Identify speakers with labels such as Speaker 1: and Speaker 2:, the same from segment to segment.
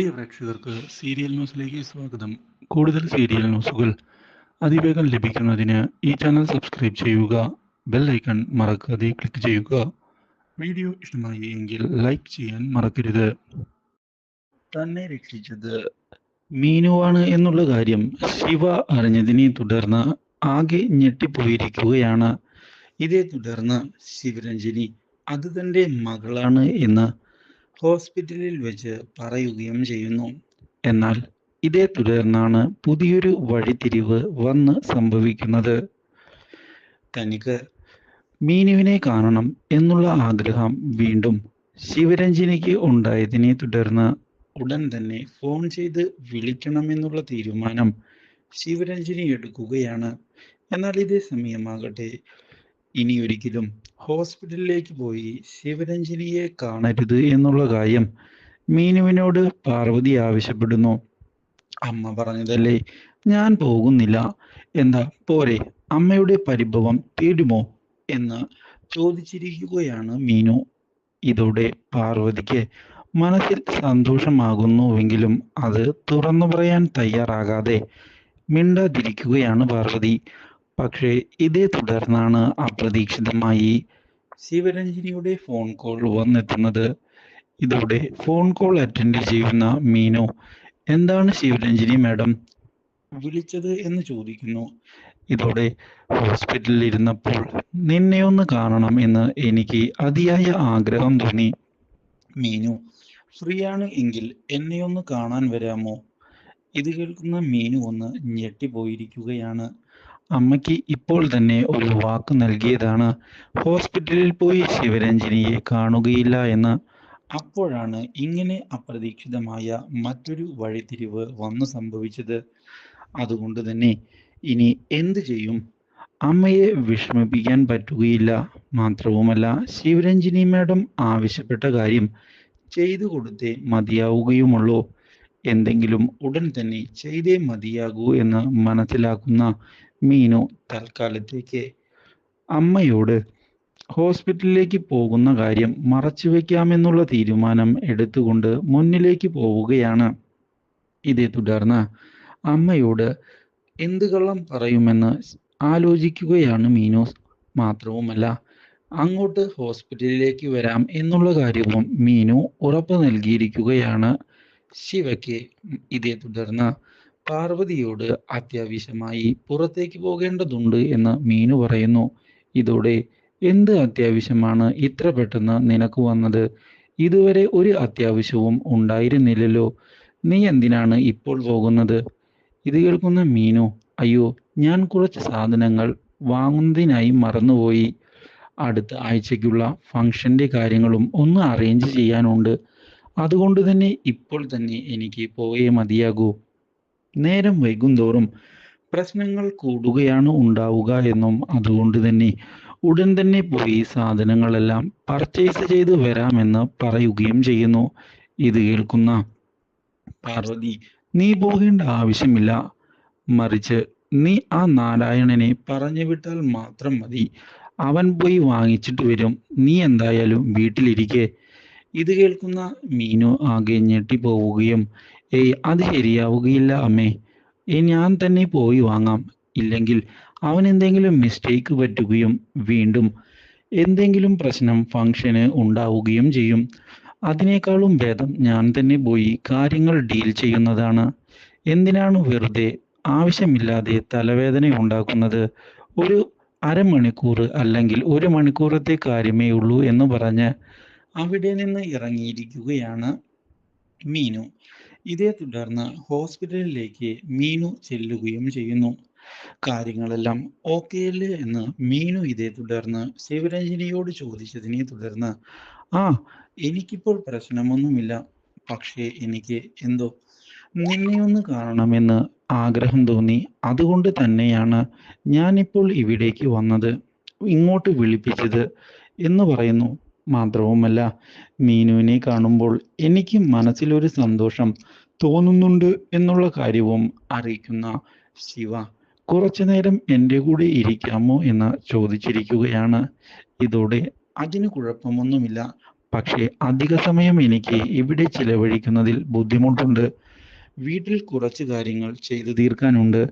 Speaker 1: പ്രിയ പ്രേക്ഷകർക്ക് സീരിയൽ ന്യൂസിലേക്ക് സ്വാഗതം. കൂടുതൽ സീരിയൽ ന്യൂസുകൾ അതിവേഗം ലഭിക്കുന്നതിന് ഈ ചാനൽ സബ്സ്ക്രൈബ് ചെയ്യുക ബെൽ ഐക്കൺ മറക്കാതെ ക്ലിക്ക് ചെയ്യുക. വീഡിയോ ഇഷ്ടമായി എങ്കിൽ ലൈക്ക് ചെയ്യാൻ മറക്കരുത്. തന്നെ രക്ഷിച്ചത് മീനുവാണ് എന്നുള്ള കാര്യം ശിവ അറിഞ്ഞതിനെ തുടർന്ന് ആകെ ഞെട്ടിപ്പോയിരിക്കുകയാണ്. ഇതേ തുടർന്ന് ശിവരഞ്ജനി അത് തന്റെ മകളാണ് എന്ന് ഹോസ്പിറ്റലിൽ വെച്ച് പറയുകയും ചെയ്യുന്നു. എന്നാൽ ഇതേ തുടർന്നാണ് പുതിയൊരു വഴിത്തിരിവ് വന്ന് സംഭവിക്കുന്നത്. തനിക്ക് മീനുവിനെ കാണണം എന്നുള്ള ആഗ്രഹം വീണ്ടും ശിവരഞ്ജിനിക്ക് ഉണ്ടായതിനെ തുടർന്ന് ഉടൻ തന്നെ ഫോൺ ചെയ്ത് വിളിക്കണമെന്നുള്ള തീരുമാനം ശിവരഞ്ജിനി എടുക്കുകയാണ്. എന്നാൽ ഇതേ സമയമാകട്ടെ ഇനി ഒരിക്കലും ഹോസ്പിറ്റലിലേക്ക് പോയി ശിവരഞ്ജനിയെ കാണരുത് എന്നുള്ള കാര്യം മീനുവിനോട് പാർവതി ആവശ്യപ്പെടുന്നു. അമ്മ പറഞ്ഞതല്ലേ ഞാൻ പോകുന്നില്ല. എന്താ പോരെ അമ്മയുടെ പരിഭവം തേടുമോ എന്ന് ചോദിച്ചിരിക്കുകയാണ് മീനു. ഇതോടെ പാർവതിക്ക് മനസ്സിൽ സന്തോഷമാകുന്നുവെങ്കിലും അത് തുറന്നു പറയാൻ തയ്യാറാകാതെ മിണ്ടാതിരിക്കുകയാണ് പാർവതി. പക്ഷേ ഇതേ തുടർന്നാണ് അപ്രതീക്ഷിതമായി ശിവരഞ്ജിനിയുടെ ഫോൺ കോൾ വന്നെത്തുന്നത്. ഇതോടെ ഫോൺ കോൾ അറ്റൻഡ് ചെയ്യുന്ന മീനു എന്താണ് ശിവരഞ്ജിനി മാഡം വിളിച്ചത് എന്ന് ചോദിക്കുന്നു. ഇതോടെ ഹോസ്പിറ്റലിൽ ഇരുന്നപ്പോൾ നിന്നെ ഒന്ന് കാണണം എന്ന് എനിക്ക് അതിയായ ആഗ്രഹം തോന്നി. മീനു ഫ്രീ എങ്കിൽ എന്നെ ഒന്ന് കാണാൻ വരാമോ? ഇത് കേൾക്കുന്ന മീനു ഒന്ന് ഞെട്ടിപ്പോയിരിക്കുകയാണ്. അമ്മയ്ക്ക് ഇപ്പോൾ തന്നെ ഒരു വാക്ക് നൽകിയതാണ്. ഹോസ്പിറ്റലിൽ പോയി ശിവരഞ്ജിനിയെ കാണുകയില്ല എന്ന്. അപ്പോഴാണ് ഇങ്ങനെ അപ്രതീക്ഷിതമായ മറ്റൊരു വഴിതിരിവ് വന്നു സംഭവിച്ചത്. അതുകൊണ്ട് തന്നെ ഇനി എന്ത് ചെയ്യും? അമ്മയെ വിഷമിപ്പിക്കാൻ പറ്റുകയില്ല. മാത്രവുമല്ല ശിവരഞ്ജിനി മാഡം ആവശ്യപ്പെട്ട കാര്യം ചെയ്തു കൊടുത്തേ മതിയാവുകയുമുള്ളൂ. എന്തെങ്കിലും ഉടൻ തന്നെ ചെയ്തേ മതിയാകൂ എന്ന് മനസ്സിലാക്കുന്ന മീനു തൽക്കാലത്തേക്ക് അമ്മയോട് ഹോസ്പിറ്റലിലേക്ക് പോകുന്ന കാര്യം മറച്ചു വെക്കാമെന്നുള്ള തീരുമാനം എടുത്തുകൊണ്ട് മുന്നിലേക്ക് പോവുകയാണ്. ഇതേ തുടർന്ന് അമ്മയോട് എന്ത് കള്ളം പറയുമെന്ന് ആലോചിക്കുകയാണ് മീനു. മാത്രവുമല്ല അങ്ങോട്ട് ഹോസ്പിറ്റലിലേക്ക് വരാം എന്നുള്ള കാര്യവും മീനു ഉറപ്പ് നൽകിയിരിക്കുകയാണ് ശിവയ്ക്ക്. ഇതേ തുടർന്ന് പാർവതിയോട് അത്യാവശ്യമായി പുറത്തേക്ക് പോകേണ്ടതുണ്ട് എന്ന് മീനു പറയുന്നു. ഇതോടെ എന്ത് അത്യാവശ്യമാണ്? ഇത്ര പെട്ടെന്ന് നിനക്ക് വന്നത്? ഇതുവരെ ഒരു അത്യാവശ്യവും ഉണ്ടായിരുന്നില്ലല്ലോ. നീ എന്തിനാണ് ഇപ്പോൾ പോകുന്നത്? ഇത് കേൾക്കുന്ന മീനു അയ്യോ ഞാൻ കുറച്ച് സാധനങ്ങൾ വാങ്ങുന്നതിനായി മറന്നുപോയി. അടുത്ത ആഴ്ചയ്ക്കുള്ള ഫംഗ്ഷന്റെ കാര്യങ്ങളും ഒന്ന് അറേഞ്ച് ചെയ്യാനുണ്ട്. അതുകൊണ്ട് തന്നെ ഇപ്പോൾ തന്നെ എനിക്ക് പോയേ മതിയാകൂ. നേരം വൈകുന്തോറും പ്രശ്നങ്ങൾ കൂടുകയാണ് ഉണ്ടാവുക എന്നും അതുകൊണ്ട് തന്നെ ഉടൻ തന്നെ പോയി സാധനങ്ങളെല്ലാം പർച്ചേസ് ചെയ്ത് വരാമെന്ന് പറയുകയും ചെയ്യുന്നു. ഇത് കേൾക്കുന്ന പാർവതി നീ പോകേണ്ട ആവശ്യമില്ല. മറിച്ച് നീ ആ നാരായണനെ പറഞ്ഞു വിട്ടാൽ മാത്രം മതി. അവൻ പോയി വാങ്ങിച്ചിട്ട് വരും. നീ എന്തായാലും വീട്ടിലിരിക്കെ. ഇത് കേൾക്കുന്ന മീനു ആകെ ഞെട്ടിപ്പോവുകയും ഏയ് അത് ശരിയാവുകയില്ല അമ്മേ. ഞാൻ തന്നെ പോയി വാങ്ങാം. ഇല്ലെങ്കിൽ അവൻ എന്തെങ്കിലും മിസ്റ്റേക്ക് പറ്റുകയും വീണ്ടും എന്തെങ്കിലും പ്രശ്നം ഫംഗ്ഷന് ഉണ്ടാവുകയും ചെയ്യും. അതിനേക്കാളും ഭേദം ഞാൻ തന്നെ പോയി കാര്യങ്ങൾ ഡീൽ ചെയ്യുന്നതാണ്. എന്തിനാണ് വെറുതെ ആവശ്യമില്ലാതെ തലവേദന ഉണ്ടാക്കുന്നത്? ഒരു അരമണിക്കൂർ അല്ലെങ്കിൽ ഒരു മണിക്കൂറത്തെ കാര്യമേ ഉള്ളൂ എന്ന് പറഞ്ഞ് അവിടെ നിന്ന് ഇറങ്ങിയിരിക്കുകയാണ് മീനു. ഇതേ തുടർന്ന് ഹോസ്പിറ്റലിലേക്ക് മീനു ചെല്ലുകയും ചെയ്യുന്നു. കാര്യങ്ങളെല്ലാം ഓക്കെ അല്ലേ എന്ന് മീനു ഇതേ തുടർന്ന് ശിവരഞ്ജനിയോട് ചോദിച്ചതിനെ തുടർന്ന് ആ എനിക്കിപ്പോൾ പ്രശ്നമൊന്നുമില്ല. പക്ഷേ എനിക്ക് എന്തോ നിന്നെ ഒന്ന് കാണണമെന്ന് ആഗ്രഹം തോന്നി. അതുകൊണ്ട് തന്നെയാണ് ഞാനിപ്പോൾ ഇവിടേക്ക് വന്നത്. ഇങ്ങോട്ട് വിളിപ്പിച്ചത് എന്ന് പറയുന്നു. മാത്രവുമല്ല മീനുവിനെ കാണുമ്പോൾ എനിക്ക് മനസ്സിലൊരു സന്തോഷം തോന്നുന്നുണ്ട് എന്നുള്ള കാര്യവും അറിയിക്കുന്ന ശിവ കുറച്ചു നേരം എന്റെ കൂടെ ഇരിക്കാമോ എന്ന് ചോദിച്ചിരിക്കുകയാണ്. ഇതോടെ അതിന് കുഴപ്പമൊന്നുമില്ല. പക്ഷേ അധിക സമയം എനിക്ക് ഇവിടെ ചിലവഴിക്കുന്നതിൽ ബുദ്ധിമുട്ടുണ്ട്. വീട്ടിൽ കുറച്ച് കാര്യങ്ങൾ ചെയ്തു തീർക്കാനുണ്ട്.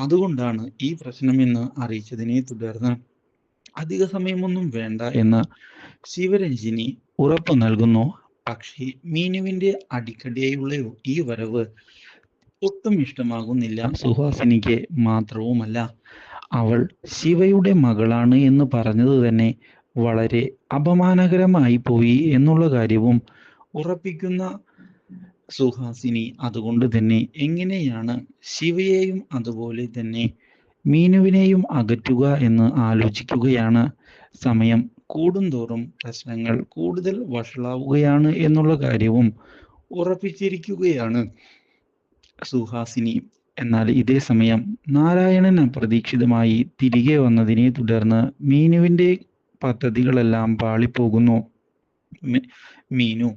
Speaker 1: അതുകൊണ്ടാണ് ഈ പ്രശ്നം പ്രശ്നമെന്ന് അറിയിച്ചതിനെ തുടർന്ന് അധിക സമയമൊന്നും വേണ്ട എന്ന് ശിവരഞ്ജിനി ഉറപ്പ് നൽകുന്നു. പക്ഷേ മീനുവിന്റെ അടിക്കടിയായുള്ള ഈ വരവ് ഒട്ടും ഇഷ്ടമാകുന്നില്ല. സുഹാസിനിക്ക് മാത്രവുമല്ല അവൾ ശിവയുടെ മകളാണ് എന്ന് പറഞ്ഞത് തന്നെ വളരെ അപമാനകരമായി പോയി എന്നുള്ള കാര്യവും ഉറപ്പിക്കുന്ന സുഹാസിനി അതുകൊണ്ട് തന്നെ എങ്ങനെയാണ് ശിവയെയും അതുപോലെ തന്നെ മീനുവിനെയും അകറ്റുക എന്ന് ആലോചിക്കുകയാണ്. സമയം കൂടുന്തോറും പ്രശ്നങ്ങൾ കൂടുതൽ വഷളാവുകയാണ് എന്നുള്ള കാര്യവും ഉറപ്പിച്ചിരിക്കുകയാണ്. സുഹാസിനി എന്നാൽ ഇതേ സമയം നാരായണൻ അപ്രതീക്ഷിതമായി തിരികെ വന്നതിനെ തുടർന്ന് മീനുവിന്റെ പദ്ധതികളെല്ലാം പാളിപ്പോകുന്നു. മീനു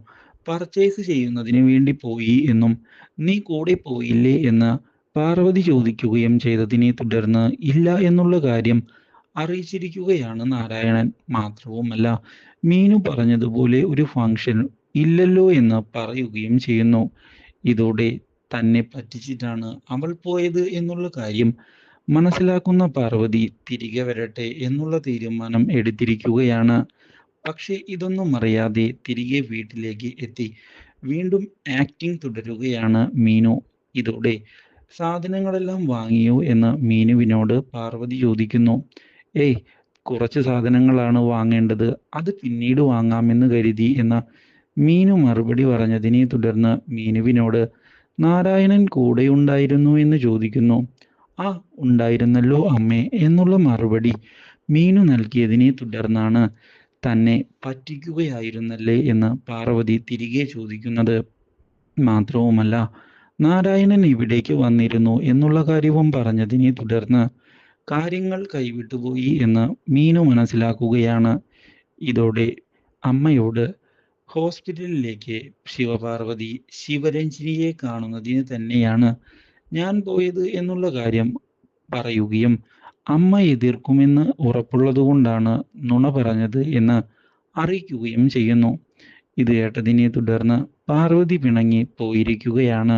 Speaker 1: പർച്ചേസ് ചെയ്യുന്നതിന് വേണ്ടി പോയി എന്നും നീ കൂടെ പോയില്ലേ? എന്ന് പാർവതി ചോദിക്കുകയും ചെയ്തതിനെ തുടർന്ന് ഇല്ല എന്നുള്ള കാര്യം അറിയിച്ചിരിക്കുകയാണ് നാരായണൻ. മാത്രവുമല്ല മീനു പറഞ്ഞതുപോലെ ഒരു ഫംഗ്ഷൻ ഇല്ലല്ലോ എന്ന് പറയുകയും ചെയ്യുന്നു. ഇതോടെ തന്നെ പറ്റിച്ചിട്ടാണ് അവൾ പോയത് എന്നുള്ള കാര്യം മനസ്സിലാക്കുന്ന പാർവതി തിരികെ വരട്ടെ എന്നുള്ള തീരുമാനം എടുത്തിരിക്കുകയാണ്. പക്ഷേ ഇതൊന്നും അറിയാതെ തിരികെ വീട്ടിലേക്ക് എത്തി. വീണ്ടും ആക്ടിംഗ് തുടരുകയാണ് മീനു. ഇതോടെ സാധനങ്ങളെല്ലാം വാങ്ങിയോ എന്ന് മീനുവിനോട് പാർവതി ചോദിക്കുന്നു. ഏയ് കുറച്ച് സാധനങ്ങളാണ് വാങ്ങേണ്ടത്. അത് പിന്നീട് വാങ്ങാമെന്ന് കരുതി എന്ന മീനു മറുപടി പറഞ്ഞതിനെ തുടർന്ന് മീനുവിനോട് നാരായണൻ കൂടെ ഉണ്ടായിരുന്നു എന്ന് ചോദിക്കുന്നു. ആ ഉണ്ടായിരുന്നല്ലോ അമ്മേ എന്നുള്ള മറുപടി മീനു നൽകിയതിനെ തുടർന്നാണ് തന്നെ പറ്റിക്കുകയായിരുന്നല്ലേ എന്ന് പാർവതി തിരികെ ചോദിക്കുന്നത്. മാത്രവുമല്ല നാരായണൻ ഇവിടേക്ക് വന്നിരുന്നു എന്നുള്ള കാര്യവും പറഞ്ഞതിനെ തുടർന്ന് കാര്യങ്ങൾ കൈവിട്ടുപോയി എന്ന് മീനു മനസ്സിലാക്കുകയാണ്. ഇതോടെ അമ്മയോട് ഹോസ്പിറ്റലിലേക്ക് ശിവപാർവതി ശിവരഞ്ജിനിയെ കാണുന്നതിന് തന്നെയാണ് ഞാൻ പോയത് എന്നുള്ള കാര്യം പറയുകയും അമ്മ എതിർക്കുമെന്ന് ഉറപ്പുള്ളതുകൊണ്ടാണ് നുണ പറഞ്ഞത് എന്ന് അറിയിക്കുകയും ചെയ്യുന്നു. ഇത് കേട്ടതിനെ തുടർന്ന് പാർവതി പിണങ്ങി പോയിരിക്കുകയാണ്.